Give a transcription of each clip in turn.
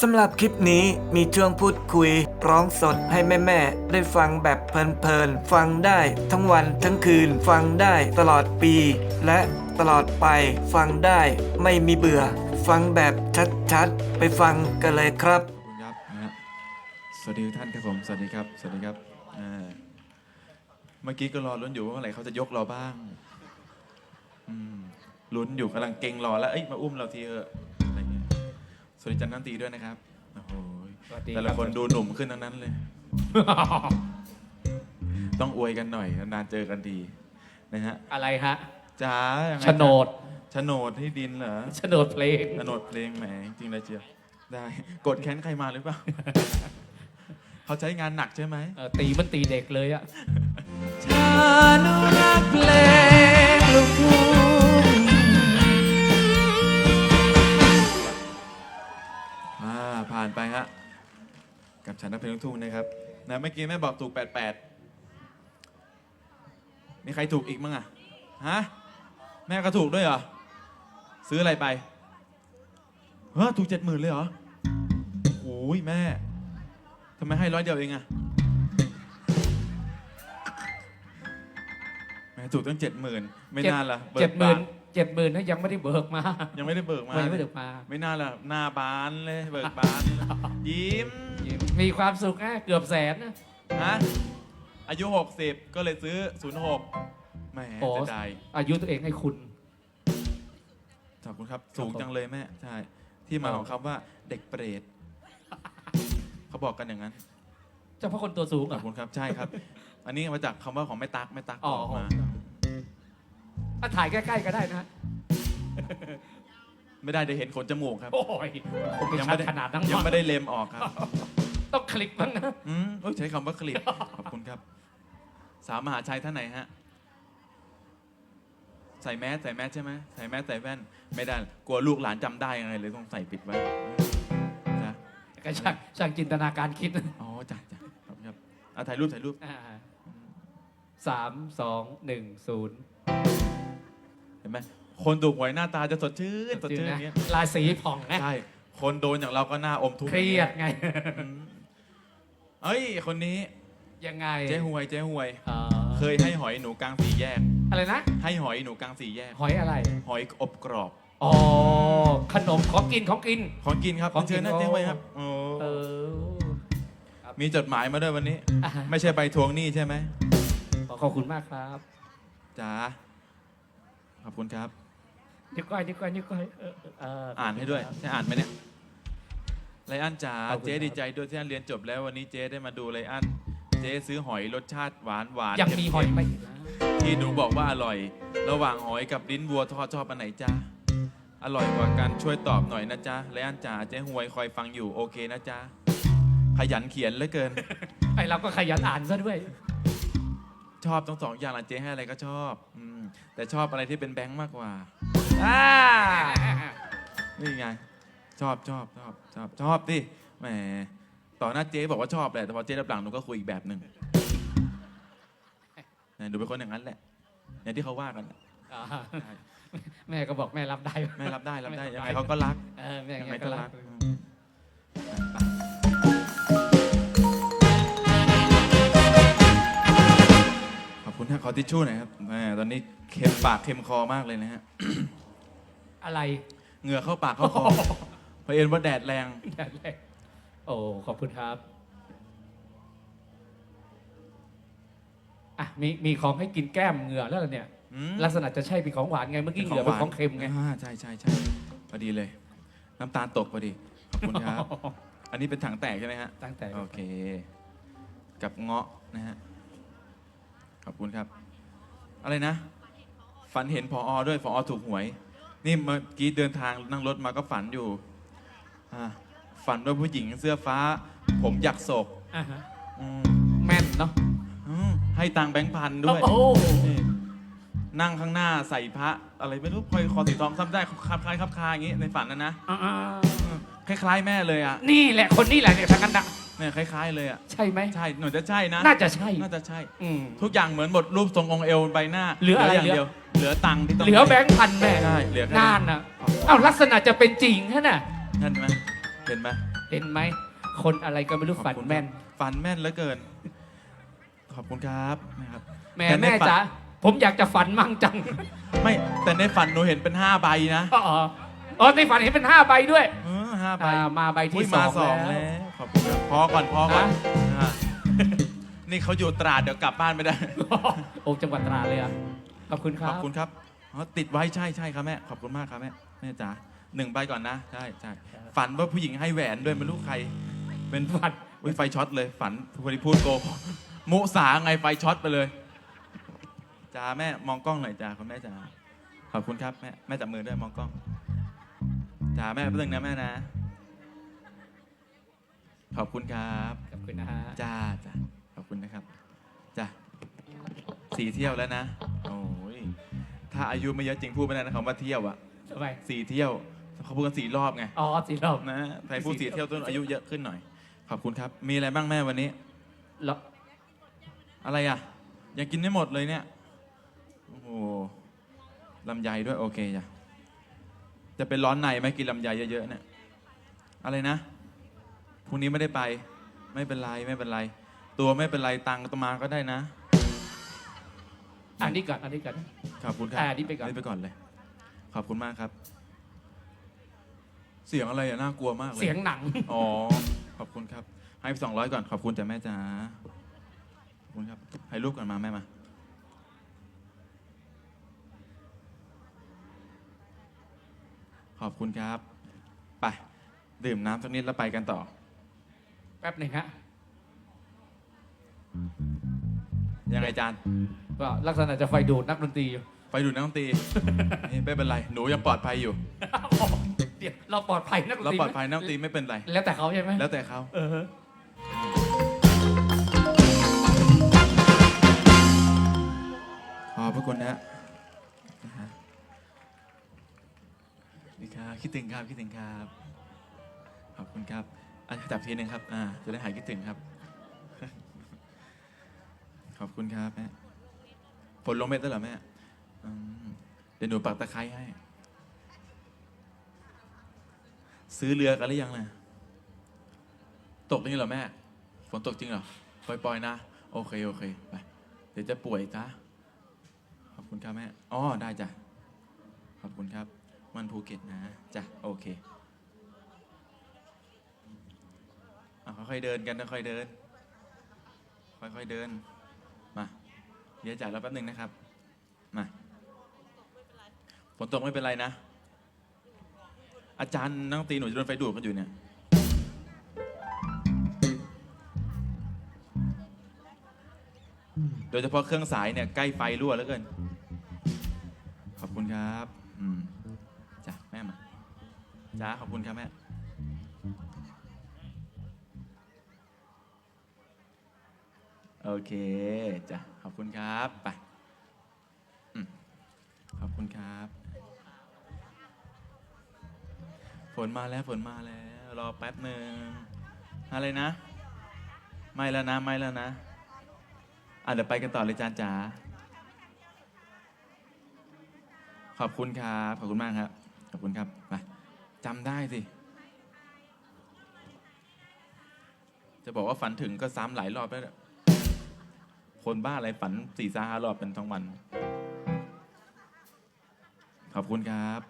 สำหรับคลิปนี้มีช่วงพูดคุย ร้องสดให้แม่ๆได้ฟังแบบเพลินๆ ฟังได้ทั้งวันทั้งคืน ฟังได้ตลอดปี และตลอดไปฟังได้ไม่มีเบื่อ ฟังแบบชัดๆ ไปฟังกันเลยครับครับนะฮะสวัสดีทุกท่านครับผม สวัสดีครับ สวัสดีครับอ่าเมื่อกี้ก็รอลุ้นอยู่ว่าเมื่อไหร่เขาจะยกเราบ้างอืมลุ้นอยู่กำลังเก่งรอแล้ว เอ้ย มาอุ้มเราทีเถอะ วัสดีจันทร์นันตีด้วยนะครับ โอ้โหสวัสดีแต่คละรับคนดูหนุ่มขึ้นทั้งนั้นเลย ต้องอวยกันหน่อย นานๆเจอกันดีนะฮะอะไรฮะจ้ายังไงโฉนดโฉนดที่ดินเหรอ โฉนดเพลง โฉนดเพลงแหมจริงๆเลยเจียวได้ กดแค้นใครมาหรือเปล่า เขาใช้งานหนักใช่ไหม เออตีมันตีเด็กเลยอะ ชานุรักเพลงานไปฮะกับฉันนักเพลงลูกทุ่งนะครับนะเมื่อกี้แม่บอกถูก 88 มีใครถูกอีกมั้งอะฮะแม่ก็ถูกด้วยเหรอ ซื้ออะไรไปเฮ้ถูกเจ็ดหมื่นเลยเหรอโอ้ยแม่ทำไมให้ร้อยเดียวเองอะแม่ถูกตั้งเจ็ดหมื่นไม่น่าละเจ็ดหมื่น เจ็ดหมื่นนะยังไม่ได้เบิกมา ยังไม่ได้เบิกมาไม่ได้เบิกมา ไม่น่าละหน้าบานเลยเบิกบาน ยิ้ม มีความสุขนะเกือบแสนนะฮะอายุ 60 ก็เลยซื้อ 06แหมโอ้จะได้อายุตัวเองให้คุณขอบคุณครับ สูงจังเลยแม่ ใช่ ที่มาอ๋อของคำว่าเด็กเปรตเขาบอกกันอย่างนั้นเฉพาะคนตัวสูงขออะบคุณครับ ใช่ครับ อันนี้มาจากคำว่าของแม่ตักแม่ตักอ๋อบอกมา ถ้าถ่ายใกล้ๆก็ได้นะไม่ได้เดี๋ยวเห็นขนจมูกครับ โอ้ยคงไม่ยังชัไม่ดได้ขนาดนั้นยังมั้งไม่ได้เล็มออกครับต้องคลิปมั้งนะ อืมโอ้ยใช้คำว่าคลิปขอบคุณครับ สามมหาชัยท่านไหนฮะ ใส่แมสใส่แมสใช่ไหมใส่แมสใส่แว่น ไม่ได้ กลัวลูกหลานจำได้ยังไงเลยต้องใส่ปิดไว้จ้ะก็ช่างช่างจินตนาการคิดนะอ๋อจ้ะจ้ะขอบคุณครับเอาถ่ายรูปถ่ายรูป อ่าสามสองหนึ่งศูนย์เห็นไหมคนถูกหวยหน้าตาจะสดชื่นสดชื่นอย่างเงี้ยลายสีผ่องนะใช่คนโดนอย่างเราก็หน้าอมทุกข์เครียดไงอืมเอ้ย คนนี้ยังไงเจ๊หวยเจ๊หวยเอ่อเคยให้หอยหนูกลางสี่แยก อะไรนะ ให้หอยหนูกลางสี่แยก หอยอะไร หอยอบกรอบอ๋อขนมของกินของกินของกินครับของกินเชิญนะโอ้เจ๊หวยครับโอ้เออมีจดหมายมาด้วยวันนี้อะไม่ใช่ใบทวงหนี้ใช่ไหมขอบคุณมากครับจ๋า ขอบคุณครับ นิ้วก้อยนิ้วก้อยนิ้วก้อยเออเอออ่านให้ด้วยใช่อ่านไหมเนี่ยไลอ้อนจ๋าขอบคุณเจ๊ครับดีใจด้วยที่อันเรียนจบแล้ววันนี้เจ๊ได้มาดูไลอ้อนเจ๊ซื้อหอยรสชาติหวานหวานยังมีหอยเค็ไหมๆที่หนูบอกว่าอร่อย ระหว่างหอยกับลิ้นวัวทอดชอบอันไหนจ๊ะอร่อยกว่ากันช่วยตอบหน่อยนะจ๊ะไลอ้อนจ๋าเจ๊หวยคอยฟังอยู่โอเคนะจ๊ะขยันเขียนเหลือเกิน ไอเราก็ขยันอ่านซะด้วย ชอบทั้งสองอย่างละเจ๊ให้อะไรก็ชอบอม แต่ชอบอะไรที่เป็นแบงค์มากกว่าอ่านี่ไง ชอบชอบชอบชอบชอบดิแหมต่อหน้าเจ๊บอกว่าชอบแหละแต่พอเจ๊รับหลังหนูก็คุยอีกแบบหนึ่งเนี่ยหนูเป็นคนอย่างนั้นแหละอย่างที่เขาว่ากันแหละอ่าใช่แม่ก็บอกแม่รับได้แม่รับได้รับได้แม่ยังรับไงได้เขาก็รักเออแม่ยังไงแม่ก็ก็รัรักกอืมไปขอบคุณนะขอทิชชู่หน่อยครับแหมตอนนี้ เค็มปากเค็มคอมากเลยนะฮะ อะไรเหงื่อเข้าปากเข้าคอเพราะเอ็นว่าแดดแรง แดดแรกโอ้ ขอบคุณครับ อะ มีมีของให้กินแก้มเหงื่อแล้วเหรอเนี่ย อืม ลักษณะจะใช่เป็นของหวานไง เมื่อกี้เหงื่อเป็นของเค็มไงอ่าใช่ใช่ใช่พอดีเลย น้ำตาลตกพอดี ขอบคุณครับ อันนี้เป็นถังแตกใช่ไหมฮะตั้งแต่โอเค กับเงาะนะฮะ ขอบคุณครับ อะไรนะ ฝันเห็นพออด้วยพออถูกหวย นี่เมื่อกี้เดินทางนั่งรถมาก็ฝันอยู่อ่าฝันว่าผู้หญิงเสื้อฟ้า ผมอยากโศกอะฮะอืมแม่นเนาะอืมให้ตังค์แบงค์พันด้วย โอ้โหนี่นั่งข้างหน้าใส่พระ อะไรไม่รู้พลอยคอสีทองซ้ำได้คลับคล้ายคลับคาอย่างงี้ในฝันนะนะอ่าคล้ายๆแม่เลยอะๆนี่แหละคนนี่แหละเนี่ยทางกันดักเนี่ยคล้าย ๆเลยอะใช่ไหม ใช่หนูจะใช่นะน่าจะใช่ น่าจะใช่ อืม ทุกอย่างเหมือนหมดรูปทรงองค์เอวใบหน้าเหลืออะไรอย่างเดียว เหลือ ตังค์ที่ต้องเหลือแบงค์พันแม่ใช่เหลือแค่นานนะเอ้าลักษณะจะเป็นจริงแค่น่ะนั่นไหมเห็นไหมเห็นไหมคนอะไรก็ไม่รู้ฝันแม่น ฝันแม่นเหลือเกิน ขอบคุณครับนะครับแม่แต่ในแม่ฝันจ๋าผมอยากจะฝันมั่งจังไม่แต่ในฝันหนูเห็นเป็นห้าใบนะอ๋ออ๋อในฝันเห็นเป็นห้าใบด้วยเออห้าใบ อ่ามาใบอุ๊ที่ยสมาองสองแล้แล้ว วขอบคุณครับพอก่อนพอก่อนฮะอ่านี่เขาอยู่ตราดเดี๋ยวกลับบ้านไม่ได้ โอ้จังหวัดตราดเลยอะ ขอบคุณคขรัอบบคุณครับอ๋อติดไว้ใช่ใช่ครับแม่ ขอบคุณมากครับแม่แม่จ๋าหนึ่งใบก่อนนะ ใช่ใช่ฝันว่าผู้หญิงให้แหวนด้วยไม่รู้ใคร เป็นฝันอุ้ยไฟช็อตเลย ฝันพอดีพูดโกหกมุสาไงไฟช็อตไปเลยจ้าแม่มองกล้องหน่อยจ้าคุณแม่จ๋าขอบคุณครับแม่แม่จับมือด้วยมองกล้องจ้าแม่แป๊บนึงนะแม่นะ ขอบคุณครับ ขอบคุณนะฮะ จ้าจ้าขอบคุณนะครับจ้าสี่เที่ยวแล้วนะโอ้ย ถ้าอายุไม่เยอะจริงพูดไม่ได้นะคำว่าเที่ยวอะทำไมสี่เที่ยวเขาพูดกันสี่รอบไงอ๋อสีรอบนะใครพูดสี่เที่ยวต้นอายุเยอะขึ้นหน่อย ขอบคุณครับ มีอะไรบ้างแม่วันนี้แล้วอะไรอะ ยังกินไม่หมดเลยเนี่ย โอ้โหลำไยด้วยโอเคจ้ะจะเป็นร้อนในไหมกินลำไยเยอะๆเนี่ย อะไรนะ พรุ่งนี้ไม่ได้ไป ไม่เป็นไรไม่เป็นไร ตัวไม่เป็นไรตังค์ตมาก็ได้นะ อันนี้ก่อนอันนี้ก่อน ขอบคุณครับอ่านี่ไปก่อน นี่ไปก่อนเลย ขอบคุณมากครับ เสียงอะไรอะน่ากลัวมากเลย เสียงหนัง อ๋อ ขอบคุณครับ ให้สองร้อยก่อน ขอบคุณจ้ะแม่จ๋า ขอบคุณครับ ให้รูปก่อนมาแม่มา ขอบคุณครับ ไป ดื่มน้ำสักนิดแล้วไปกันต่อ แป๊บหนึ่งฮะ ยังไงจานก็ลักษณะจะไฟดูดนักดนตรีอยู่ไปดูนักดนตรี นี่ไม่เป็นไร หนูยังปลอดภัยอยู่ เดี๋ยวเราปลอดภัยนักดนเราตรีปลอดภัยนักดนตรีไม่เป็นไร แล้วแต่เขาใช่ไหมแล้วแต่เขาเออขอบพระคุณนะนะฮะนี่ครับคิดถึงครับคิดถึงครับ ขอบคุณครับอะจับทีหนึงครับ อ่า จะได้หายคิดถึงครับ ขอบคุณครับแม่ฝนลงเม็ดแล้วเหรอแม่อืมเดี๋ยวหนูปักตะไคร้ให้ ซื้อเรือกันหรือยังนะตกนี่เหรอแม่ ฝนตกจริงเหรอ ปล่อยๆนะ โอเคโอเคไป เดี๋ยวจะป่วยจ้าขอบคุณครับแม่ อ๋อได้จ้ะ ขอบคุณครับ มันภูเก็ตนะจ้ะโอเคอะค่อยๆเดินกันค่อยๆเดิน ค่อยๆเดิน ดี๋ยวจ่ายเราแป๊บหนึ่งนะครับ มาฝนตกไม่เป็นไรนะ อาจารย์นักดนตรีหนูจะโดนไฟดูดกันอยู่เนี่ย โดยเฉพาะเครื่องสายเนี่ยใกล้ไฟรั่วแล้วเกิน ขอบคุณครับ อืมจ้ะแม่มาจ้าขอบคุณครับแม่ โอเคจ้ะขอบคุณครับไปขอบคุณครับ ฝนมาแล้วฝนมาแล้ว รอแป๊บหนึ่งอะไรนะ ไม่แล้วนะ ไม่แล้วนะอะเดี๋ยวไปกันต่อเลยจานจ๋าขอบคุณครับ ขอบคุณมากครับ ขอบคุณครับไปจำได้สิ จะบอกว่าฝันถึงก็ซ้ำหลายรอบแล้ว คนบ้าอะไรฝันสี่ห้ารอบเป็นทั้งวัน ขอบคุณครับ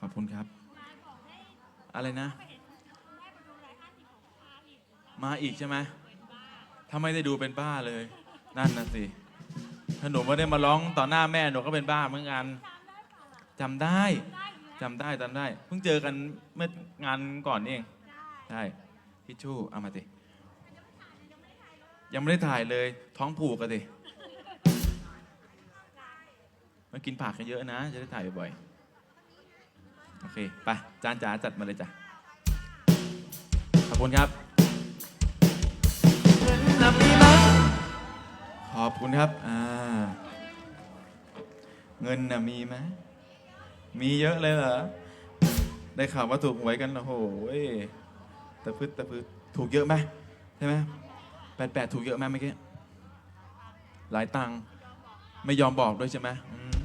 ขอบคุณครับ อะไรนะ มาอีกใช่ไหมถ้าไม่ได้ดูเป็นบ้าเลย นั่นนะสิถ้าหนูไม่ได้มาร้องต่อหน้าแม่หนูก็เป็นบ้าเหมือนกันจำได้จำได้จำได้ เพิ่งเจอกันเมื่องานก่อนนี่เอง ใช่ทิชชู่เอามาสิ ยังไม่ได้ถ่ายเลย ท้องผูกกันสิมากินผักกันเยอะนะ จะได้ถ่ายบ่อยๆ โอเค ไป จานจ๋าจัดมาเลยจ้ะ ขอบคุณครับ ขอบคุณครับ อ่า เงินน่ะมีไหมมีเยอะเลยเหรอ ได้ข่าวว่าถูกหวยกันโอ้โหยตะพึดตะพึดถูกเยอะไหมใช่ไหม แปดแปดถูกเยอะไหมเมื่อกี้หลายตังค์ไม่ยอมบอกด้วยใช่ไหมอืม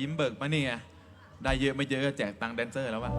ยิ้มเบิกมานี่ไงได้เยอะไม่เยอะก็แจกตังค์แดนเซอร์แล้ววะ